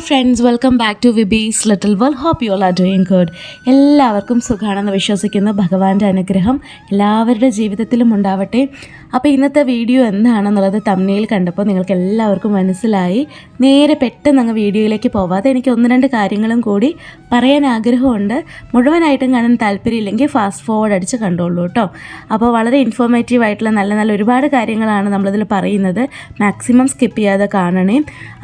Friends welcome back to Vibees little world hope you are doing good എല്ലാവർക്കും സുഖമാണെന്ന് വിശ്വസിക്കുന്ന ഭഗവാന്റെ അനുഗ്രഹം എല്ലാവരുടെ ജീവിതത്തിലും ഉണ്ടാവട്ടെ. അപ്പോൾ ഇന്നത്തെ വീഡിയോ എന്താണെന്നുള്ളത് തമ്മിയിൽ കണ്ടപ്പോൾ നിങ്ങൾക്ക് എല്ലാവർക്കും മനസ്സിലായി. നേരെ പെട്ടെന്ന് അങ്ങ് വീഡിയോയിലേക്ക് പോവാതെ എനിക്ക് ഒന്ന് രണ്ട് കാര്യങ്ങളും കൂടി പറയാൻ ആഗ്രഹമുണ്ട്. മുഴുവനായിട്ടും കാണാൻ താല്പര്യമില്ലെങ്കിൽ ഫാസ്റ്റ് ഫോർവേഡ് അടിച്ച് കണ്ടോളൂ കേട്ടോ. അപ്പോൾ വളരെ ഇൻഫോർമേറ്റീവ് ആയിട്ടുള്ള നല്ല നല്ല ഒരുപാട് കാര്യങ്ങളാണ് നമ്മളിതിൽ പറയുന്നത്. മാക്സിമം സ്കിപ്പ് ചെയ്യാതെ കാണണേ.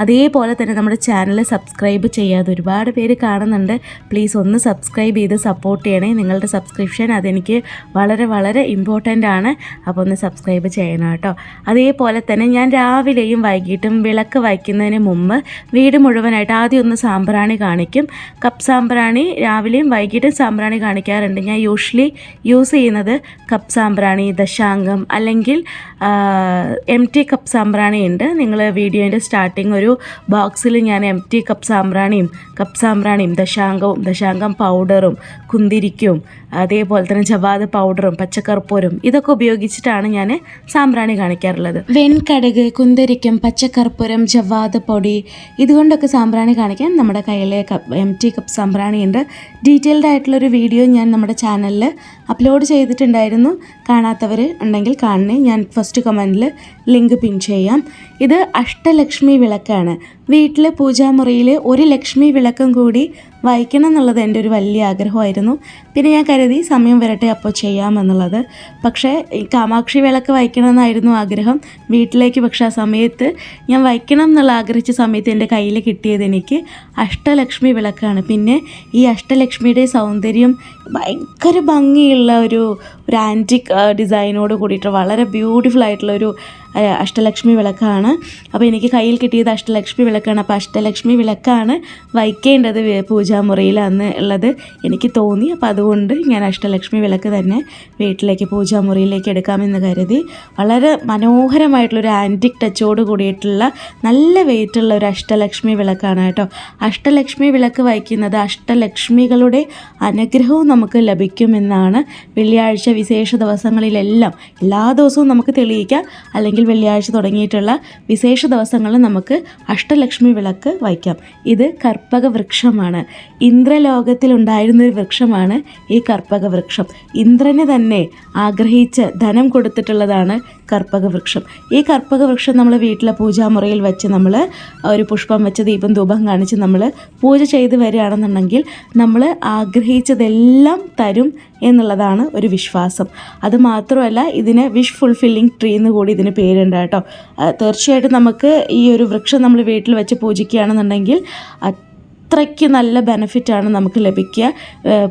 അതേപോലെ തന്നെ നമ്മുടെ ചാനൽ സബ്സ്ക്രൈബ് ചെയ്യാതെ ഒരുപാട് പേര് കാണുന്നുണ്ട്. പ്ലീസ് ഒന്ന് സബ്സ്ക്രൈബ് ചെയ്ത് സപ്പോർട്ട് ചെയ്യണേ. നിങ്ങളുടെ സബ്സ്ക്രിപ്ഷൻ അതെനിക്ക് വളരെ വളരെ ഇമ്പോർട്ടന്റ് ആണ്. അപ്പോൾ ഒന്ന് സബ്സ്ക്രൈബ് ചെയ്യണം കേട്ടോ. അതേപോലെ തന്നെ ഞാൻ രാവിലെയും വൈകിട്ടും വിളക്ക് വയ്ക്കുന്നതിന് മുമ്പ് വീട് മുഴുവനായിട്ട് ആദ്യം ഒന്ന് സാമ്പ്രാണി കാണിക്കും. കപ്പ് സാമ്പ്രാണി രാവിലെയും വൈകിട്ടും സാമ്പ്രാണി കാണിക്കാറുണ്ട്. ഞാൻ യൂഷ്വലി യൂസ് ചെയ്യുന്നത് കപ്പ് സാമ്പ്രാണി ദശാംഗം അല്ലെങ്കിൽ എം ടി കപ്പ് സാമ്പ്രാണി ഉണ്ട്. നിങ്ങൾ വീഡിയോന്റെ സ്റ്റാർട്ടിങ് ഒരു ബോക്സിൽ ഞാൻ എം ടി കപ്പ് സാമ്പ്രാണിയും കപ്പ് സാമ്പ്രാണിയും ദശാംഗവും ദശാംഗം പൗഡറും കുന്തിരിക്കും അതേപോലെ തന്നെ ജവാദ് പൗഡറും പച്ചക്കർപ്പൂരും ഇതൊക്കെ ഉപയോഗിച്ചിട്ടാണ് ഞാൻ സാമ്പ്രാണി കാണിക്കാറുള്ളത്. വെൺകടുക് കുന്തിരിക്കം പച്ചക്കർപ്പൂരം ജവാദ് പൊടി ഇതുകൊണ്ടൊക്കെ സാമ്പ്രാണി കാണിക്കാൻ നമ്മുടെ കയ്യിലെ കപ്പ് എം ടി കപ്പ് സാമ്പ്രാണി ഉണ്ട് ഡീറ്റെയിൽഡ് ആയിട്ടുള്ളൊരു വീഡിയോ ഞാൻ നമ്മുടെ ചാനലിൽ അപ്ലോഡ് ചെയ്തിട്ടുണ്ടായിരുന്നു. കാണാത്തവർ ഉണ്ടെങ്കിൽ കാണണേ. ഞാൻ ഫസ്റ്റ് കമന്റിൽ ലിങ്ക് പിൻ ചെയ്യാം. ഇത് അഷ്ടലക്ഷ്മി വിളക്കാണ്. വീട്ടിലെ പൂജാമുറിയിൽ ഒരു ലക്ഷ്മി വിളക്കും കൂടി വായിക്കണം എന്നുള്ളത് എന്റെ ഒരു വലിയ ആഗ്രഹമായിരുന്നു. പിന്നെ ഞാൻ കരുതി സമയം വരട്ടെ അപ്പോൾ ചെയ്യാമെന്നുള്ളത് പക്ഷേ കാമാക്ഷി വിളക്ക് വായിക്കണമെന്നായിരുന്നു ആഗ്രഹം. വീട്ടിലേക്ക് പക്ഷേ ആ സമയത്ത് ഞാൻ വായിക്കണം എന്നുള്ള ആഗ്രഹിച്ച സമയത്ത് എന്റെ കയ്യിൽ കിട്ടിയത് എനിക്ക് അഷ്ടലക്ഷ്മി വിളക്കാണ്. പിന്നെ ഈ അഷ്ടലക്ഷ്മിയുടെ സൗന്ദര്യം ഭയങ്കര ഭംഗിയുള്ള ഒരു ഒരു ആന്റിക് ഡിസൈനോട് കൂടിയിട്ട് വളരെ ബ്യൂട്ടിഫുൾ ആയിട്ടുള്ള ഒരു അഷ്ടലക്ഷ്മി വിളക്കാണ്. അപ്പോൾ എനിക്ക് കയ്യിൽ കിട്ടിയത് അഷ്ടലക്ഷ്മി വിളക്കാണ്. അപ്പോൾ അഷ്ടലക്ഷ്മി വിളക്കാണ് വയ്ക്കേണ്ടത് പൂജാമുറിയിൽ അന്ന് ഉള്ളത് എനിക്ക് തോന്നി. അപ്പോൾ അതുകൊണ്ട് ഞാൻ അഷ്ടലക്ഷ്മി വിളക്ക് തന്നെ വീട്ടിലേക്ക് പൂജാമുറിയിലേക്ക് എടുക്കാമെന്ന് കരുതി. വളരെ മനോഹരമായിട്ടുള്ളൊരു ആന്റിക് ടച്ചോട് കൂടിയിട്ടുള്ള നല്ല വെയിറ്റുള്ള ഒരു അഷ്ടലക്ഷ്മി വിളക്കാണ് കേട്ടോ. അഷ്ടലക്ഷ്മി വിളക്ക് വയ്ക്കുന്നത് അഷ്ടലക്ഷ്മികളുടെ അനുഗ്രഹവും നമുക്ക് ലഭിക്കുമെന്നാണ് വെള്ളിയാഴ്ച വിശേഷ ദിവസങ്ങളിലെല്ലാം എല്ലാ ദിവസവും നമുക്ക് തെളിയിക്കാം. അല്ലെങ്കിൽ വെള്ളിയാഴ്ച തുടങ്ങിയിട്ടുള്ള വിശേഷ ദിവസങ്ങളിൽ നമുക്ക് അഷ്ടലക്ഷ്മി വിളക്ക് വയ്ക്കാം. ഇത് കർപ്പക വൃക്ഷമാണ് ഒരു വൃക്ഷമാണ് ഈ കർപ്പക വൃക്ഷം ഇന്ദ്രനെ തന്നെ ആഗ്രഹിച്ച് ധനം കൊടുത്തിട്ടുള്ളതാണ് കർപ്പക വൃക്ഷം ഈ കർപ്പകവൃക്ഷം നമ്മൾ വീട്ടിലെ പൂജാമുറിയിൽ വെച്ച് നമ്മൾ ഒരു പുഷ്പം വെച്ച് ദീപം ധൂപം കാണിച്ച് നമ്മൾ പൂജ ചെയ്ത് വരികയാണെന്നുണ്ടെങ്കിൽ നമ്മൾ ആഗ്രഹിച്ചതെല്ലാം തരും എന്നുള്ളതാണ് ഒരു വിശ്വാസം. അത് മാത്രമല്ല ഇതിന് വിഷ് ഫുൾഫില്ലിംഗ് ട്രീ എന്ന് കൂടി ഇതിന് പേരുണ്ട് കേട്ടോ. തീർച്ചയായിട്ടും നമുക്ക് ഈ ഒരു വൃക്ഷം നമ്മൾ വീട്ടിൽ വെച്ച് പൂജിക്കുകയാണെന്നുണ്ടെങ്കിൽ അത്രയ്ക്ക് നല്ല ബെനിഫിറ്റാണ് നമുക്ക് ലഭിക്കുക.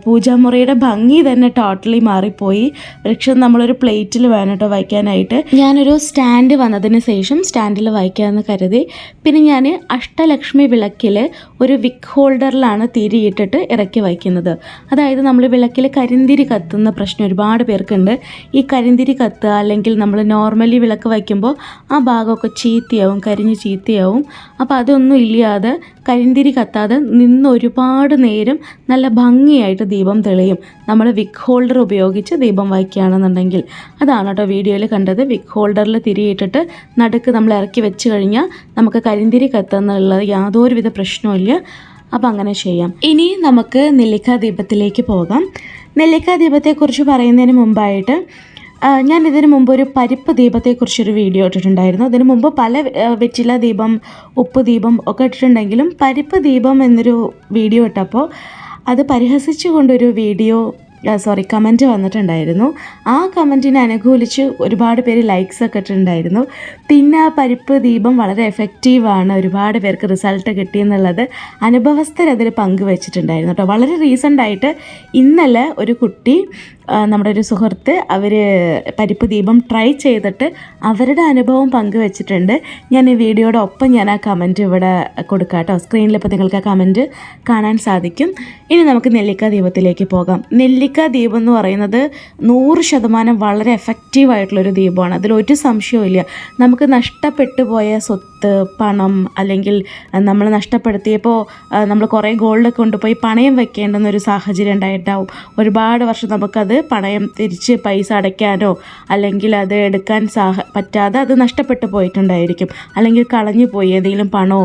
പൂജാമുറിയുടെ ഭംഗി തന്നെ ടോട്ടലി മാറിപ്പോയി. വൃക്ഷം നമ്മളൊരു പ്ലേറ്റിൽ വേണം കേട്ടോ വയ്ക്കാനായിട്ട്. ഞാനൊരു സ്റ്റാൻഡ് വന്നതിന് ശേഷം സ്റ്റാൻഡിൽ വയ്ക്കാമെന്ന് കരുതി. പിന്നെ ഞാൻ അഷ്ടലക്ഷ്മി വിളക്കിൽ ഒരു വിക്ക് ഹോൾഡറിലാണ് തിരിയിട്ടിട്ട് ഇറക്കി വയ്ക്കുന്നത്. അതായത് നമ്മൾ വിളക്കിൽ കരിന്തിരി കത്തുന്ന പ്രശ്നം ഒരുപാട് പേർക്കുണ്ട്. ഈ കരിന്തിരി കത്തുക അല്ലെങ്കിൽ നമ്മൾ നോർമലി വിളക്ക് വയ്ക്കുമ്പോൾ ആ ഭാഗമൊക്കെ ചീത്തയാവും കരിഞ്ഞ് ചീത്തയാവും. അപ്പോൾ അതൊന്നും ഇല്ലാതെ കരിന്തിരി കത്താതെ നിന്ന് ഒരുപാട് നേരം നല്ല ഭംഗിയായിട്ട് ദീപം തെളിയും. നമ്മൾ വിക്ക് ഹോൾഡർ ഉപയോഗിച്ച് ദീപം വയ്ക്കുകയാണെന്നുണ്ടെങ്കിൽ അതാണ് കേട്ടോ വീഡിയോയിൽ കണ്ടത്. വിക്ക് ഹോൾഡറിൽ തിരിയിട്ടിട്ട് നടുക്ക് നമ്മൾ ഇറക്കി വെച്ച് കഴിഞ്ഞാൽ നമുക്ക് കരിന്തിരി കത്തുന്നുള്ള യാതൊരുവിധ പ്രശ്നവുമില്ല അപ്പം അങ്ങനെ ചെയ്യാം. ഇനി നമുക്ക് നെല്ലിക്കാ ദീപത്തിലേക്ക് പോകാം. നെല്ലിക്കാ ദീപത്തെക്കുറിച്ച് പറയുന്നതിന് മുമ്പായിട്ട് ഞാൻ ഇതിനു മുമ്പ് ഒരു പരിപ്പ് ദീപത്തെക്കുറിച്ചൊരു വീഡിയോ ഇട്ടിട്ടുണ്ടായിരുന്നു. അതിനു മുമ്പ് പല വെറ്റില ദീപം ഉപ്പ് ദീപം ഒക്കെ ഇട്ടിട്ടുണ്ടെങ്കിലും പരിപ്പ് ദീപം എന്നൊരു വീഡിയോ ഇട്ടപ്പോൾ അത് പരിഹസിച്ചുകൊണ്ടൊരു വീഡിയോ സോറി കമന്റ് വന്നിട്ടുണ്ടായിരുന്നു. ആ കമന്റിനെ അനുകൂലിച്ച് ഒരുപാട് പേര് ലൈക്സ് ഒക്കെ ഇട്ടിട്ടുണ്ടായിരുന്നു. പിന്നെ ആ പരിപ്പ് ദീപം വളരെ എഫക്റ്റീവാണ് ഒരുപാട് പേർക്ക് റിസൾട്ട് കിട്ടിയെന്നുള്ളത് അനുഭവസ്ഥരതിൽ പങ്കുവച്ചിട്ടുണ്ടായിരുന്നു കേട്ടോ. വളരെ റീസന്റായിട്ട് ഇന്നലെ ഒരു കുട്ടി നമ്മുടെ ഒരു സുഹൃത്ത് അവർ പരിപ്പ് ദീപം ട്രൈ ചെയ്തിട്ട് അവരുടെ അനുഭവം പങ്കുവച്ചിട്ടുണ്ട്. ഞാൻ ഈ വീഡിയോയുടെ ഒപ്പം ഞാൻ ആ കമന്റ് ഇവിടെ കൊടുക്കാം കേട്ടോ. സ്ക്രീനിൽ ഇപ്പോൾ നിങ്ങൾക്ക് ആ കമന്റ് കാണാൻ സാധിക്കും. ഇനി നമുക്ക് നെല്ലിക്ക ദീപത്തിലേക്ക് പോകാം. നെല്ലിക്ക ദീപം എന്ന് പറയുന്നത് നൂറ് ശതമാനം വളരെ എഫക്റ്റീവായിട്ടുള്ളൊരു ദീപമാണ്. അതിലൊരു സംശയവും നമുക്ക് നഷ്ടപ്പെട്ടു പോയ സ്വത്ത് പണം അല്ലെങ്കിൽ നമ്മൾ നഷ്ടപ്പെടുത്തിയപ്പോൾ നമ്മൾ കുറേ ഗോൾഡ് കൊണ്ടുപോയി പണയം വെക്കേണ്ടുന്ന ഒരു സാഹചര്യം ഉണ്ടായിട്ടാവും ഒരുപാട് വർഷം നമുക്കത് അത് പണയം തിരിച്ച് പൈസ അടയ്ക്കാനോ അല്ലെങ്കിൽ അത് എടുക്കാൻ സാഹ പറ്റാതെ അത് നഷ്ടപ്പെട്ടു പോയിട്ടുണ്ടായിരിക്കും. അല്ലെങ്കിൽ കളഞ്ഞു പോയി ഏതെങ്കിലും പണമോ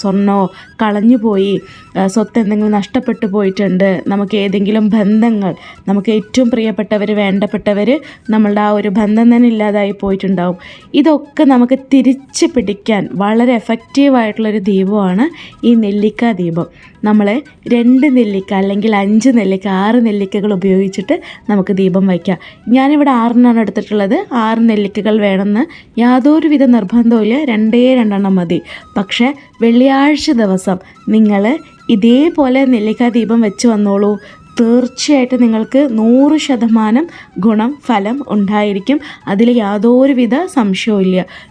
സ്വർണമോ കളഞ്ഞു പോയി സ്വത്ത് എന്തെങ്കിലും നഷ്ടപ്പെട്ടു പോയിട്ടുണ്ട്. നമുക്ക് ഏതെങ്കിലും ബന്ധങ്ങൾ നമുക്ക് ഏറ്റവും പ്രിയപ്പെട്ടവർ വേണ്ടപ്പെട്ടവർ നമ്മളുടെ ആ ഒരു ബന്ധം തന്നെ ഇല്ലാതായി പോയിട്ടുണ്ടാവും. ഇതൊക്കെ നമുക്ക് തിരിച്ച് പിടിക്കാൻ വളരെ എഫക്റ്റീവായിട്ടുള്ളൊരു ദീപമാണ് ഈ നെല്ലിക്ക ദീപം. നമ്മൾ രണ്ട് നെല്ലിക്ക അല്ലെങ്കിൽ അഞ്ച് നെല്ലിക്ക ആറ് നെല്ലിക്കകൾ ഉപയോഗിച്ചിട്ട് നമുക്ക് ദീപം വയ്ക്കാം. ഞാനിവിടെ ആറിനാണ് എടുത്തിട്ടുള്ളത്. ആറ് നെല്ലിക്കകൾ വേണമെന്ന് യാതൊരുവിധ നിർബന്ധവുമില്ല. രണ്ടേ രണ്ടെണ്ണം മതി. പക്ഷേ വെള്ളിയാഴ്ച ദിവസം നിങ്ങൾ ഇതേപോലെ നെല്ലിക്ക ദീപം വെച്ച് വന്നോളൂ. തീർച്ചയായിട്ടും നിങ്ങൾക്ക് നൂറ് ശതമാനം ഗുണം ഫലം ഉണ്ടായിരിക്കും. അതിൽ യാതൊരുവിധ സംശയവും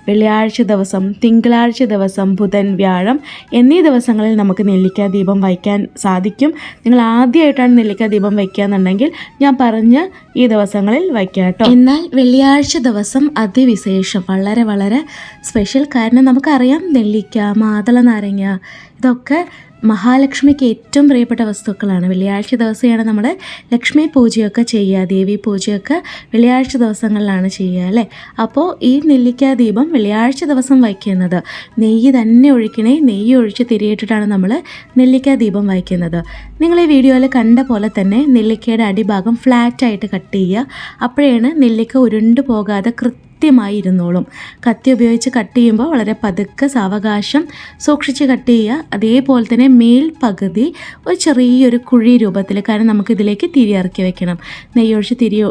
വെള്ളിയാഴ്ച ദിവസം തിങ്കളാഴ്ച ദിവസം ബുധൻ വ്യാഴം എന്നീ ദിവസങ്ങളിൽ നമുക്ക് നെല്ലിക്ക ദീപം വയ്ക്കാൻ സാധിക്കും. നിങ്ങൾ ആദ്യമായിട്ടാണ് നെല്ലിക്ക ദീപം വയ്ക്കുക എന്നുണ്ടെങ്കിൽ ഞാൻ പറഞ്ഞ ഈ ദിവസങ്ങളിൽ വയ്ക്കാം കേട്ടോ. എന്നാൽ വെള്ളിയാഴ്ച ദിവസം അതിവിശേഷം വളരെ വളരെ സ്പെഷ്യൽ കാരണം നമുക്കറിയാം നെല്ലിക്ക മാതള നാരങ്ങ ഇതൊക്കെ മഹാലക്ഷ്മിക്ക് ഏറ്റവും പ്രിയപ്പെട്ട വസ്തുക്കളാണ്. വെള്ളിയാഴ്ച ദിവസമാണ് നമ്മൾ ലക്ഷ്മി പൂജയൊക്കെ ചെയ്യുക ദേവി പൂജയൊക്കെ വെള്ളിയാഴ്ച ദിവസങ്ങളിലാണ് ചെയ്യുക അല്ലേ? അപ്പോൾ ഈ നെല്ലിക്കാ ദീപം വെള്ളിയാഴ്ച ദിവസം വയ്ക്കുന്നത്. നെയ്യ് തന്നെ ഒഴിക്കണേ നെയ്യ് ഒഴിച്ച് തിരിയിട്ടിട്ടാണ് നമ്മൾ നെല്ലിക്കാ ദീപം വയ്ക്കുന്നത്. നിങ്ങൾ ഈ വീഡിയോയിൽ കണ്ട പോലെ തന്നെ നെല്ലിക്കയുടെ അടിഭാഗം ഫ്ലാറ്റായിട്ട് കട്ട് ചെയ്യുക. അപ്പോഴാണ് നെല്ലിക്ക ഉരുണ്ടു പോകാതെ കൃത്യമായി ഇരുന്നോളും കത്തി ഉപയോഗിച്ച് കട്ട് ചെയ്യുമ്പോൾ വളരെ പതുക്കെ സാവകാശം സൂക്ഷിച്ച് കട്ട് ചെയ്യുക. അതേപോലെ തന്നെ മേൽ പകുതി ഒരു ചെറിയൊരു കുഴി രൂപത്തിൽ കാരണം നമുക്ക് ഇതിലേക്ക് തിരി ഇറക്കി വെക്കണം. നെയ്യൊഴിച്ച് തിരി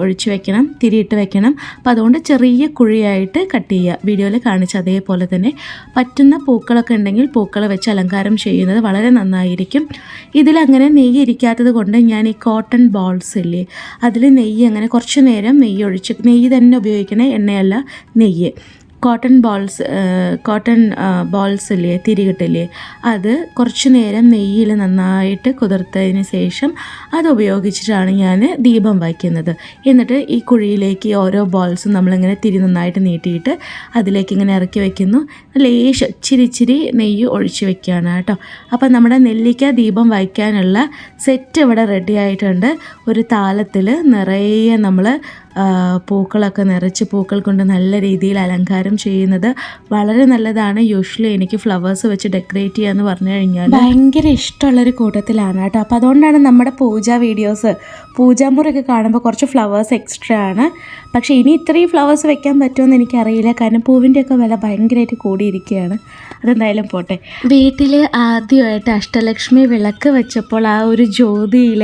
ഒഴിച്ചു വെക്കണം തിരിയിട്ട് വെക്കണം. അപ്പോൾ അതുകൊണ്ട് ചെറിയ കുഴിയായിട്ട് കട്ട് ചെയ്യുക. വീഡിയോയിൽ കാണിച്ച അതേപോലെ തന്നെ പറ്റുന്ന പൂക്കളൊക്കെ ഉണ്ടെങ്കിൽ പൂക്കൾ വെച്ച് അലങ്കാരം ചെയ്യുന്നത് വളരെ നന്നായിരിക്കും. ഇതിലങ്ങനെ നെയ്യ് ഇരിക്കാത്തത് കൊണ്ട് ഞാൻ ഈ കോട്ടൺ ബോൾസ് ഇല്ലേ അതിൽ നെയ്യ് അങ്ങനെ കുറച്ച് നേരം നെയ്യ് ഒഴിച്ച് നെയ്യ് തന്നെ ഉപയോഗിക്കണേ എണ്ണയല്ല നെയ്യ്. കോട്ടൺ ബോൾസ് കോട്ടൺ ബോൾസ് ഇല്ലേ തിരികിട്ടില്ലേ അത് കുറച്ച് നേരം നെയ്യിൽ നന്നായിട്ട് കുതിർത്തതിന് ശേഷം അത് ഉപയോഗിച്ചിട്ടാണ് ഞാൻ ദീപം വയ്ക്കുന്നത്. എന്നിട്ട് ഈ കുഴിയിലേക്ക് ഓരോ ബോൾസും നമ്മളിങ്ങനെ തിരി നന്നായിട്ട് നീട്ടിയിട്ട് അതിലേക്ക് ഇങ്ങനെ ഇറക്കി വെക്കുന്നു. ലേശം ഇച്ചിരി ഇച്ചിരി നെയ്യ് ഒഴിച്ച് വെക്കുകയാണ് കേട്ടോ. അപ്പോൾ നമ്മുടെ നെല്ലിക്ക ദീപം വയ്ക്കാനുള്ള സെറ്റ് ഇവിടെ റെഡി ആയിട്ടുണ്ട്. ഒരു താലത്തിൽ നിറയെ നമ്മൾ പൂക്കളൊക്കെ നിറച്ച് പൂക്കൾ കൊണ്ട് നല്ല രീതിയിൽ അലങ്കാരം ചെയ്യുന്നത് വളരെ നല്ലതാണ്. യൂഷ്വലി എനിക്ക് ഫ്ലവേഴ്സ് വെച്ച് ഡെക്കറേറ്റ് ചെയ്യാന്ന് പറഞ്ഞു കഴിഞ്ഞാൽ ഭയങ്കര ഇഷ്ടമുള്ളൊരു കൂട്ടത്തിലാണ് കേട്ടോ. അപ്പോൾ അതുകൊണ്ടാണ് നമ്മുടെ പൂജ വീഡിയോസ് പൂജാമുറിയൊക്കെ കാണുമ്പോൾ കുറച്ച് ഫ്ലവേഴ്സ് എക്സ്ട്രാ ആണ്. പക്ഷേ ഇനി ഇത്രയും ഫ്ലവേഴ്സ് വെക്കാൻ പറ്റുമെന്ന് എനിക്കറിയില്ല. കാരണം പൂവിന്റെയൊക്കെ വില ഭയങ്കരമായിട്ട് കൂടിയിരിക്കുകയാണ്. അതെന്തായാലും പോട്ടെ. വീട്ടിൽ ആദ്യമായിട്ട് അഷ്ടലക്ഷ്മി വിളക്ക് വെച്ചപ്പോൾ ആ ഒരു ജ്യോതിയിൽ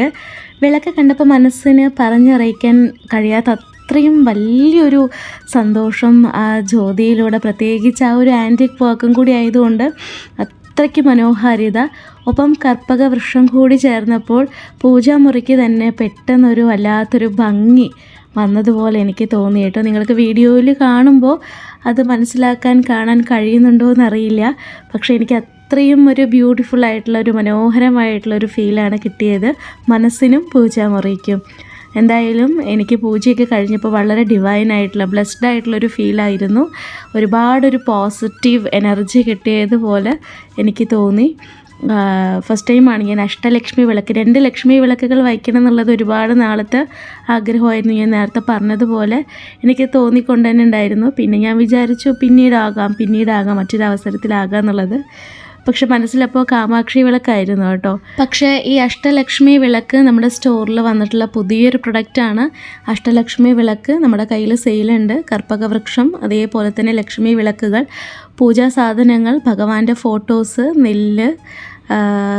വിളക്ക് കണ്ടപ്പോൾ മനസ്സിന് പറഞ്ഞറിയിക്കാൻ കഴിയാത്ത അത്രയും വലിയൊരു സന്തോഷം ആ ജ്യോതിയിലൂടെ പ്രത്യേകിച്ച് ആ ഒരു ആന്റിക് വർക്കും കൂടി ആയതുകൊണ്ട് അത്രയ്ക്ക് മനോഹാരിത. ഒപ്പം കർപ്പക വൃക്ഷം കൂടി ചേർന്നപ്പോൾ പൂജാമുറിക്ക് തന്നെ പെട്ടെന്നൊരു വല്ലാത്തൊരു ഭംഗി വന്നതുപോലെ എനിക്ക് തോന്നി കേട്ടോ. നിങ്ങൾക്ക് വീഡിയോയിൽ കാണുമ്പോൾ അത് മനസ്സിലാക്കാൻ കാണാൻ കഴിയുന്നുണ്ടോ എന്നറിയില്ല. പക്ഷേ എനിക്ക് അത്രയും ഒരു ബ്യൂട്ടിഫുൾ ആയിട്ടുള്ള ഒരു മനോഹരമായിട്ടുള്ള ഒരു ഫീലാണ് കിട്ടിയത്. മനസ്സിനും പൂജാമുറിക്കും എന്തായാലും എനിക്ക് പൂജയൊക്കെ കഴിഞ്ഞപ്പോൾ വളരെ ഡിവൈൻ ആയിട്ടുള്ള ബ്ലെസ്ഡ് ആയിട്ടുള്ള ഒരു ഫീലായിരുന്നു ഒരുപാടൊരു പോസിറ്റീവ് എനർജി കിട്ടിയതുപോലെ എനിക്ക് തോന്നി. ഫസ്റ്റ് ടൈമാണ് ഞാൻ അഷ്ടലക്ഷ്മി വിളക്ക് രണ്ട് ലക്ഷ്മി വിളക്കുകൾ വയ്ക്കണം എന്നുള്ളത് ഒരുപാട് നാളത്തെ ആഗ്രഹമായിരുന്നു. ഞാൻ നേരത്തെ പറഞ്ഞതുപോലെ എനിക്ക് തോന്നിക്കൊണ്ട് തന്നെ ഉണ്ടായിരുന്നു. പിന്നെ ഞാൻ വിചാരിച്ചു പിന്നീടാകാം പിന്നീടാകാം മറ്റൊരു അവസരത്തിലാകാം എന്നുള്ളത്. പക്ഷെ മനസ്സിലപ്പോൾ കാമാക്ഷി വിളക്കായിരുന്നു കേട്ടോ. പക്ഷേ ഈ അഷ്ടലക്ഷ്മി വിളക്ക് നമ്മുടെ സ്റ്റോറിൽ വന്നിട്ടുള്ള പുതിയൊരു പ്രൊഡക്റ്റാണ് അഷ്ടലക്ഷ്മി വിളക്ക് നമ്മുടെ കയ്യിൽ സെയിലുണ്ട് കർപ്പകവൃക്ഷം അതേപോലെ തന്നെ ലക്ഷ്മി വിളക്കുകൾ പൂജാ സാധനങ്ങൾ ഭഗവാന്റെ ഫോട്ടോസ് നെല്ല്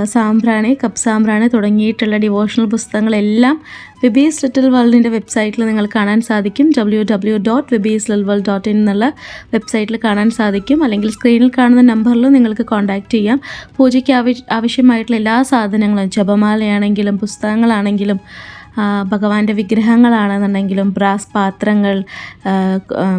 സാമ്പ്രാണി കപ്പ് സാമ്പ്രാണി തുടങ്ങിയിട്ടുള്ള ഡിവോഷണൽ പുസ്തകങ്ങളെല്ലാം വിബീസ് ലിറ്റിൽ വേൾഡിന്റെ വെബ്സൈറ്റിൽ നിങ്ങൾ കാണാൻ സാധിക്കും. ഡബ്ല്യൂ ഡബ്ല്യൂ ഡോട്ട് വിബീസ് ലിൽ വേൾഡ് ഡോട്ട് ഇൻ എന്നുള്ള വെബ്സൈറ്റിൽ കാണാൻ സാധിക്കും. അല്ലെങ്കിൽ സ്ക്രീനിൽ കാണുന്ന നമ്പറിൽ നിങ്ങൾക്ക് കോൺടാക്റ്റ് ചെയ്യാം. പൂജയ്ക്ക് ആവശ്യ ആവശ്യമായിട്ടുള്ള എല്ലാ സാധനങ്ങളും ജപമാലയാണെങ്കിലും പുസ്തകങ്ങളാണെങ്കിലും ഭഗവാന്റെ വിഗ്രഹങ്ങളാണെന്നുണ്ടെങ്കിലും ബ്രാസ് പാത്രങ്ങൾ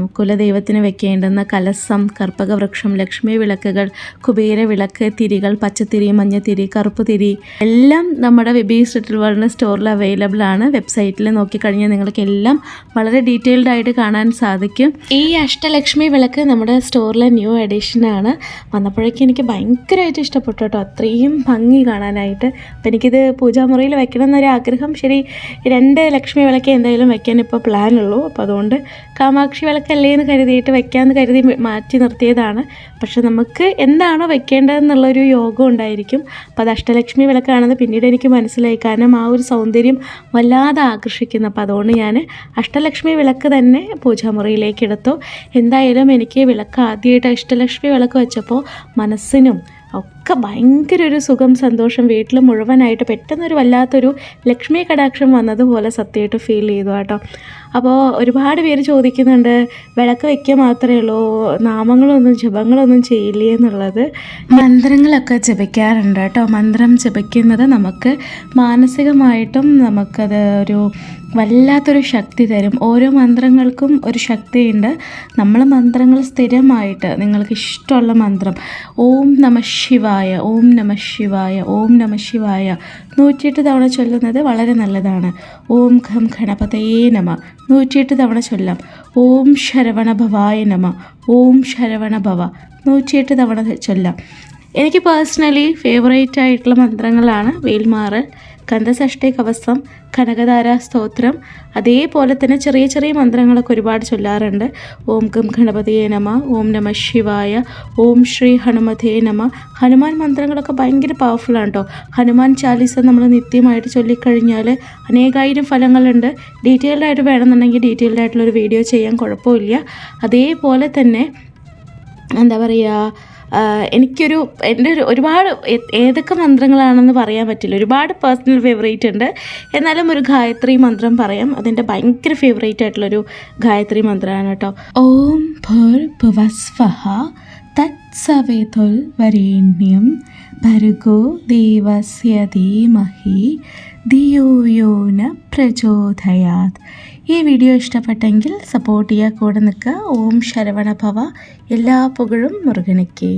കുലദൈവത്തിന് വെക്കേണ്ടുന്ന കലസം കർപ്പകവൃക്ഷം ലക്ഷ്മി വിളക്കുകൾ കുബേര വിളക്ക് തിരികൾ പച്ചത്തിരി മഞ്ഞത്തിരി കറുപ്പ് തിരി എല്ലാം നമ്മുടെ വെബി സ്ട്രിറ്റിൽ വേൾഡ് സ്റ്റോറിൽ അവൈലബിൾ ആണ്. വെബ്സൈറ്റിൽ നോക്കിക്കഴിഞ്ഞാൽ നിങ്ങൾക്ക് എല്ലാം വളരെ ഡീറ്റെയിൽഡ് ആയിട്ട് കാണാൻ സാധിക്കും. ഈ അഷ്ടലക്ഷ്മി വിളക്ക് നമ്മുടെ സ്റ്റോറിലെ ന്യൂ എഡിഷൻ ആണ്. വന്നപ്പോഴേക്കും എനിക്ക് ഭയങ്കരമായിട്ട് ഇഷ്ടപ്പെട്ടു കേട്ടോ. അത്രയും ഭംഗി കാണാനായിട്ട്. അപ്പം എനിക്കിത് പൂജാമുറിയിൽ വെക്കണം എന്നൊരാഗ്രഹം ശരി രണ്ട് ലക്ഷ്മി വിളക്ക് എന്തായാലും വെക്കാൻ ഇപ്പോൾ പ്ലാനുള്ളൂ അപ്പോൾ അതുകൊണ്ട് കാമാക്ഷി വിളക്കല്ലേ എന്ന് കരുതിയിട്ട് വെക്കാമെന്ന് കരുതി മാറ്റി നിർത്തിയതാണ്. പക്ഷെ നമുക്ക് എന്താണോ വെക്കേണ്ടതെന്നുള്ളൊരു യോഗം ഉണ്ടായിരിക്കും. അപ്പോൾ അത് അഷ്ടലക്ഷ്മി വിളക്കാണെന്ന് പിന്നീട് എനിക്ക് മനസ്സിലായി. കാരണം ആ ഒരു സൗന്ദര്യം വല്ലാതെ ആകർഷിക്കുന്നു. അപ്പോൾ അതുകൊണ്ട് ഞാൻ അഷ്ടലക്ഷ്മി വിളക്ക് തന്നെ പൂജാമുറിയിലേക്ക് എടുത്തു. എന്തായാലും എനിക്ക് വിളക്ക് ആദ്യമായിട്ട് അഷ്ടലക്ഷ്മി വിളക്ക് വെച്ചപ്പോൾ മനസ്സിനും ഒക്കെ ഭയങ്കര ഒരു സുഖം സന്തോഷം വീട്ടിൽ മുഴുവനായിട്ട് പെട്ടെന്നൊരു വല്ലാത്തൊരു ലക്ഷ്മി കടാക്ഷം വന്നതുപോലെ സത്യമായിട്ട് ഫീൽ ചെയ്തു കേട്ടോ. അപ്പോൾ ഒരുപാട് പേര് ചോദിക്കുന്നുണ്ട് വിളക്ക് വയ്ക്കുക മാത്രമേ ഉള്ളൂ നാമങ്ങളൊന്നും ജപങ്ങളൊന്നും ചെയ്യില്ലേ എന്നുള്ളത്? മന്ത്രങ്ങളൊക്കെ ജപിക്കാറുണ്ട് കേട്ടോ. മന്ത്രം ജപിക്കുന്നത് നമുക്ക് മാനസികമായിട്ടും നമുക്കത് ഒരു വല്ലാത്തൊരു ശക്തി തരും. ഓരോ മന്ത്രങ്ങൾക്കും ഒരു ശക്തിയുണ്ട്. നമ്മൾ മന്ത്രങ്ങൾ സ്ഥിരമായിട്ട് നിങ്ങൾക്ക് ഇഷ്ടമുള്ള മന്ത്രം. ഓം നമ ശിവായ ഓം നമ ശിവായ ഓം നമ ശിവായ. നൂറ്റിയെട്ട് തവണ ചൊല്ലുന്നത് വളരെ നല്ലതാണ്. ഓം ഖം ഗണപതയേ നമ. നൂറ്റിയെട്ട് തവണ ചൊല്ലാം. ഓം ശരവണ ഭവായ നമ. ഓം ശരവണ ഭവ. നൂറ്റിയെട്ട് തവണ ചൊല്ലാം. എനിക്ക് പേഴ്സണലി ഫേവറേറ്റ് ആയിട്ടുള്ള മന്ത്രങ്ങളാണ് വേൽമാറൽ കന്ദസഷ്ടി കവസം കനകധാര സ്തോത്രം അതേപോലെ തന്നെ ചെറിയ ചെറിയ മന്ത്രങ്ങളൊക്കെ ഒരുപാട് ചൊല്ലാറുണ്ട്. ഓം ഗം ഗണപതിയെ നമ ഓം നമ ശിവായ ഓം ശ്രീ ഹനുമതേ നമ. ഹനുമാൻ മന്ത്രങ്ങളൊക്കെ ഭയങ്കര പവർഫുള്ളാണ് കേട്ടോ ഹനുമാൻ ചാലീസ നമ്മൾ നിത്യമായിട്ട് ചൊല്ലിക്കഴിഞ്ഞാൽ അനേകായിരം ഫലങ്ങളുണ്ട്. ഡീറ്റെയിൽഡ് ആയിട്ട് വേണമെന്നുണ്ടെങ്കിൽ ഡീറ്റെയിൽഡ് ആയിട്ടുള്ളൊരു വീഡിയോ ചെയ്യാൻ കുഴപ്പമില്ല. അതേപോലെ തന്നെ എന്താ പറയുക എനിക്കൊരു എന്റെ ഒരു ഒരുപാട് ഏതൊക്കെ മന്ത്രങ്ങളാണെന്ന് പറയാൻ പറ്റില്ല. ഒരുപാട് പേഴ്സണൽ ഫേവറേറ്റ് ഉണ്ട്. എന്നാലും ഒരു ഗായത്രി മന്ത്രം പറയാം. അതെന്റെ ഭയങ്കര ഫേവറേറ്റ് ആയിട്ടുള്ളൊരു ഗായത്രി മന്ത്രമാണ് കേട്ടോ. ഓം ഭർ ഭുവസ്വഹ തത്സവിതുൽ വരേണ്യം ഭർഗോ ദേവസ്യ ധീമഹി ധിയോ യോ ന പ്രചോദയാത്. ഈ വീഡിയോ ഇഷ്ടപ്പെട്ടെങ്കിൽ സപ്പോർട്ട് ചെയ്യുക കൂടെ നിൽക്കുക. ഓം ശരവണ ഭവ. എല്ലാ പുകഴും മുറുകനയ്ക്ക്